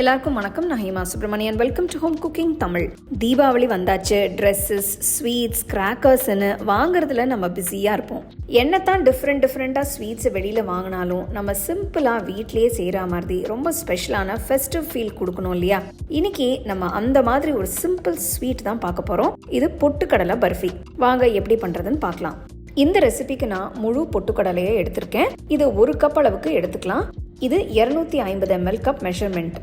எல்லாருக்கும் வணக்கம். நான் Hema Subramanian welcome to home cooking Tamil. Deepavali வந்தாச்சு. ட்ரெஸ்ஸஸ் ஸ்வீட்ஸ் கிராக்கர்ஸ்னு வாங்குறதுல நம்ம பிஸியாக இருப்போம். என்னத்தான் டிஃப்ரெண்ட் டிஃப்ரெண்ட்டாக ஸ்வீட்ஸ் வெளியில் வாங்கினாலும் நம்ம சிம்பிளாக வீட்லேயே செய்கிற மாதிரி ரொம்ப ஸ்பெஷலான ஃபெஸ்டிவ் ஃபீல் கொடுக்கணும் இல்லையா? இன்னைக்கு நம்ம அந்த மாதிரி ஒரு சிம்பிள் ஸ்வீட் தான் பார்க்க போகிறோம் இது பொட்டுக்கடலை பர்ஃபி. வாங்க எப்படி பண்ணுறதுன்னு பார்க்கலாம். இந்த ரெசிபிக்கு நான் முழு பொட்டுக்கடலையை எடுத்திருக்கேன். இது ஒரு கப் அளவுக்கு எடுத்துக்கலாம். இது 250 ஐம்பது எம்எல் கப் மெஷர்மெண்ட்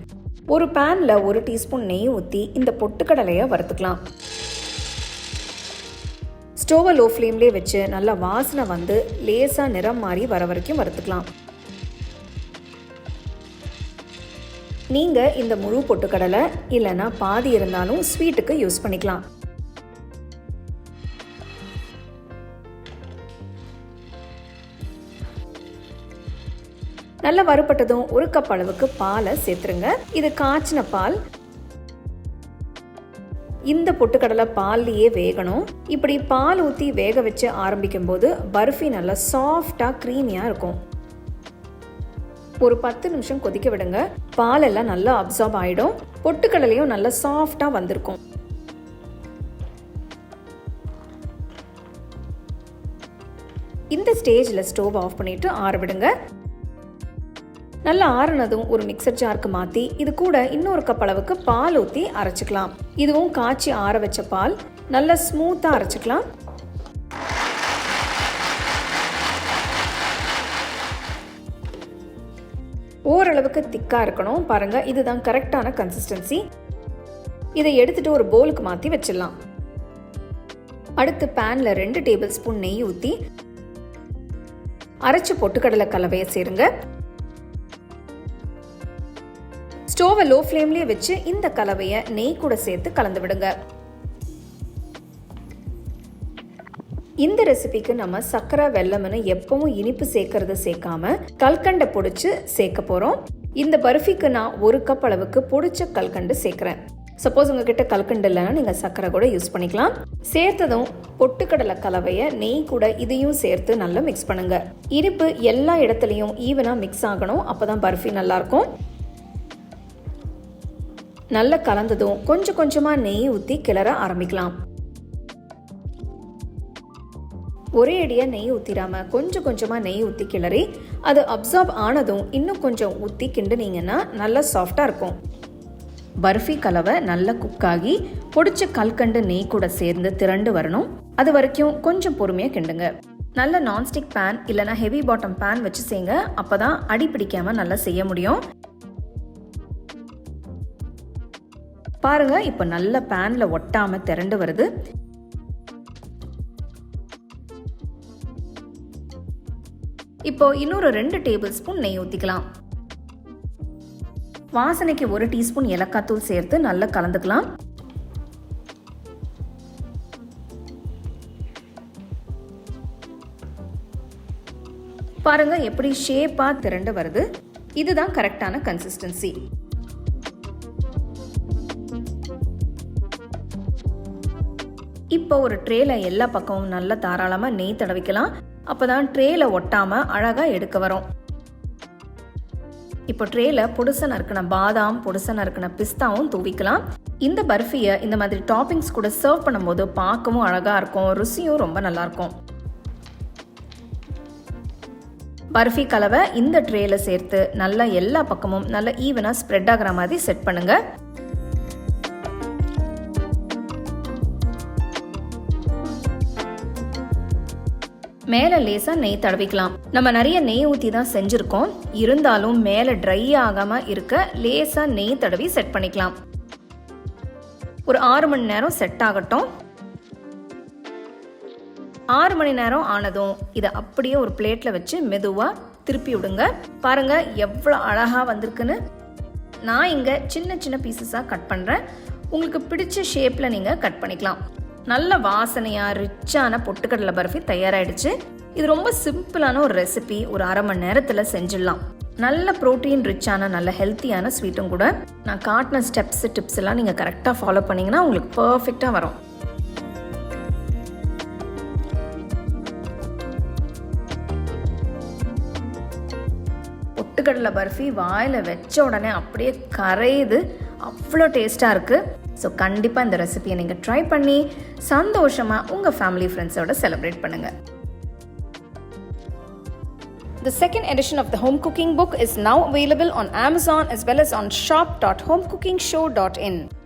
ஒரு பேனில் ஒரு டீஸ்பூன் நெய் ஊற்றி இந்த பொட்டுக்கடலையை வறுத்துக்கலாம். ஸ்டோவை லோ ஃப்ளேம்லேயே வச்சு நல்லா வாசனை வந்து லேசாக நிறம் மாறி வர வரைக்கும் வறுத்துக்கலாம். நீங்கள் இந்த முழு பொட்டுக்கடலை இல்லைன்னா பாதி இருந்தாலும் ஸ்வீட்டுக்கு யூஸ் பண்ணிக்கலாம். நல்லா வறுப்பட்டதும் ஒரு கப் அளவுக்கு பாலை சேர்த்துருங்க. இது காய்ச்சின பால். இந்த பொட்டுக்கடலை பால்லையே வேகணும். இப்படி பால் ஊற்றி வேக வச்சு ஆரம்பிக்கும் போது பர்ஃபி நல்லா சாஃப்டாக க்ரீமியாக இருக்கும். ஒரு பத்து நிமிஷம் கொதிக்க விடுங்க. பால் எல்லாம் நல்லா அப்சார்ப் ஆகிடும் பொட்டுக்கடலையும் நல்லா சாஃப்டாக வந்திருக்கும். இந்த ஸ்டேஜில் ஸ்டோவ் ஆஃப் பண்ணிட்டு ஆற விடுங்க. நல்லா ஆறுனதும் ஒரு மிக்சர் ஜாருக்கு மாற்றி இது கூட இன்னொரு கப் அளவுக்கு பால் ஊற்றி அரைச்சிக்கலாம். இதுவும் காய்ச்சி ஆற வச்ச பால் நல்லா ஸ்மூத்தாக அரைச்சிக்கலாம். ஓரளவுக்கு திக்காக இருக்கணும். பாருங்கள் இதுதான் கரெக்டான கன்சிஸ்டன்சி இதை எடுத்துட்டு ஒரு போலுக்கு மாற்றி வச்சிடலாம். அடுத்து பேனில் ரெண்டு டேபிள் ஸ்பூன் நெய் ஊற்றி அரைச்ச பொட்டுக்கடலை கலவையை சேருங்க. ஸ்டோவை லோ ஃப்ளேம்லேயே வச்சு இந்த கலவையை நெய் கூட சேர்த்து கலந்து விடுங்க இந்த ரெசிபிக்கு நம்ம சர்க்கரை வெல்லம்னு எப்பவும் இனிப்பு சேர்க்கறத சேர்க்காம கல்கண்டை பொடிச்சு சேர்க்க போறோம். இந்த பர்ஃபிக்கு நான் ஒரு கப் அளவுக்கு பொடிச்ச கல்கண்டு சேர்க்குறேன். சப்போஸ் உங்ககிட்ட கல்கண்டு இல்லைன்னா நீங்கள் சர்க்கரை கூட யூஸ் பண்ணிக்கலாம். சேர்த்ததும் பொட்டுக்கடலை கலவையை நெய் கூட இதையும் சேர்த்து நல்லா மிக்ஸ் பண்ணுங்க. இனிப்பு எல்லா இடத்துலையும் ஈவனாக மிக்ஸ் ஆகணும். அப்பதான் பர்ஃபி நல்லாயிருக்கும் நல்லா கலந்ததும் கொஞ்சம் கொஞ்சமாக நெய் ஊற்றி கிளற ஆரம்பிக்கலாம். ஒரே அடியாக நெய் ஊற்றிடாம கொஞ்சம் கொஞ்சமாக நெய் ஊற்றி கிளறி அது அப்சார்ப் ஆனதும் இன்னும் கொஞ்சம் ஊற்றி கிண்டுனீங்கன்னா நல்லா சாஃப்டாக இருக்கும். பர்ஃபி கலவை நல்லா குக் ஆகி பொடிச்ச கல்கண்டு நெய் கூட சேர்ந்து திரண்டு வரணும். அது வரைக்கும் கொஞ்சம் பொறுமையாக கிண்டுங்க. நல்ல நான்ஸ்டிக் பேன் இல்லைனா ஹெவி பாட்டம் பேன் வச்சு செய்யுங்க அப்போ தான் அடி பிடிக்காமல் நல்லா செய்ய முடியும். பாருங்க இப்போ நல்ல பேன்ல ஒட்டாம திரண்டு வருது. இப்போ இன்னொரு ரெண்டு டேபிள் ஸ்பூன் நெய் ஊற்றிக்கலாம் வாசனைக்கு ஒரு டீஸ்பூன் ஏலக்காய் தூள் சேர்த்து நல்லா கலந்துக்கலாம். பாருங்க எப்படி ஷேப்பா திரண்டு வருது. இதுதான் கரெக்டான கன்சிஸ்டன்சி இப்போ ஒரு ட்ரேல எல்லா பக்கமும் நல்லா தாராளமாக நெய் தடவிக்கலாம். அப்போ தான் ட்ரேல ஒட்டாமல் அழகாக எடுக்க வரும். இப்போ ட்ரேல பொடுச நறுக்கின பாதாம் பொடுச நறுக்கின பிஸ்தாவும் தூவிக்கலாம். இந்த பர்ஃபியை இந்த மாதிரி டாப்பிங்ஸ் கூட சர்வ் பண்ணும்போது பார்க்கவும் அழகாக இருக்கும் ருசியும் ரொம்ப நல்லா இருக்கும். பர்ஃபி கலவை இந்த ட்ரேல சேர்த்து நல்லா எல்லா பக்கமும் நல்லா ஈவனாக ஸ்ப்ரெட் ஆகிற மாதிரி செட் பண்ணுங்கள் மேலே லேசாக நெய் தடவிக்கலாம். நம்ம நிறைய நெய் ஊற்றி தான் செஞ்சுருக்கோம். இருந்தாலும் மேலே ட்ரை ஆகாமல் இருக்க லேசாக நெய் தடவி செட் பண்ணிக்கலாம். ஒரு ஆறு மணி நேரம் செட் ஆகட்டும். ஆறு மணி நேரம் ஆனதும் இதை அப்படியே ஒரு பிளேட்டில் வச்சு மெதுவாக திருப்பி விடுங்க. பாருங்க எவ்வளோ அழகாக வந்திருக்குன்னு. நான் இங்கே சின்ன சின்ன பீசஸாக கட் பண்ணுறேன் உங்களுக்கு பிடிச்ச ஷேப்பில் நீங்கள் கட் பண்ணிக்கலாம். நல்ல வாசனையாக ரிச்சான பொட்டுக்கடலை பர்ஃபி தயாராகிடுச்சு இது ரொம்ப சிம்பிளான ஒரு ரெசிபி. ஒரு அரை மணி நேரத்தில் செஞ்சிடலாம். நல்ல ப்ரோட்டீன் ரிச்சான நல்ல ஹெல்த்தியான ஸ்வீட்டும் கூட. நான் காட்டின ஸ்டெப்ஸ் டிப்ஸ் எல்லாம் நீங்கள் கரெக்டாக ஃபாலோ பண்ணிங்கன்னா உங்களுக்கு பர்ஃபெக்டாக வரும். பொட்டுக்கடலை பர்ஃபி வாயில் வச்ச உடனே அப்படியே கரையுது. அவ்வளோ டேஸ்ட்டாக இருக்குது ஸோ கண்டிப்பாக இந்த ரெசிபியை நீங்கள் ட்ரை பண்ணி சந்தோஷமாக உங்கள் ஃபேமிலி ஃப்ரெண்ட்ஸோட செலிப்ரேட் பண்ணுங்கள் The second edition of the home cooking book is now available on Amazon as well as on shop.homecookingshow.in.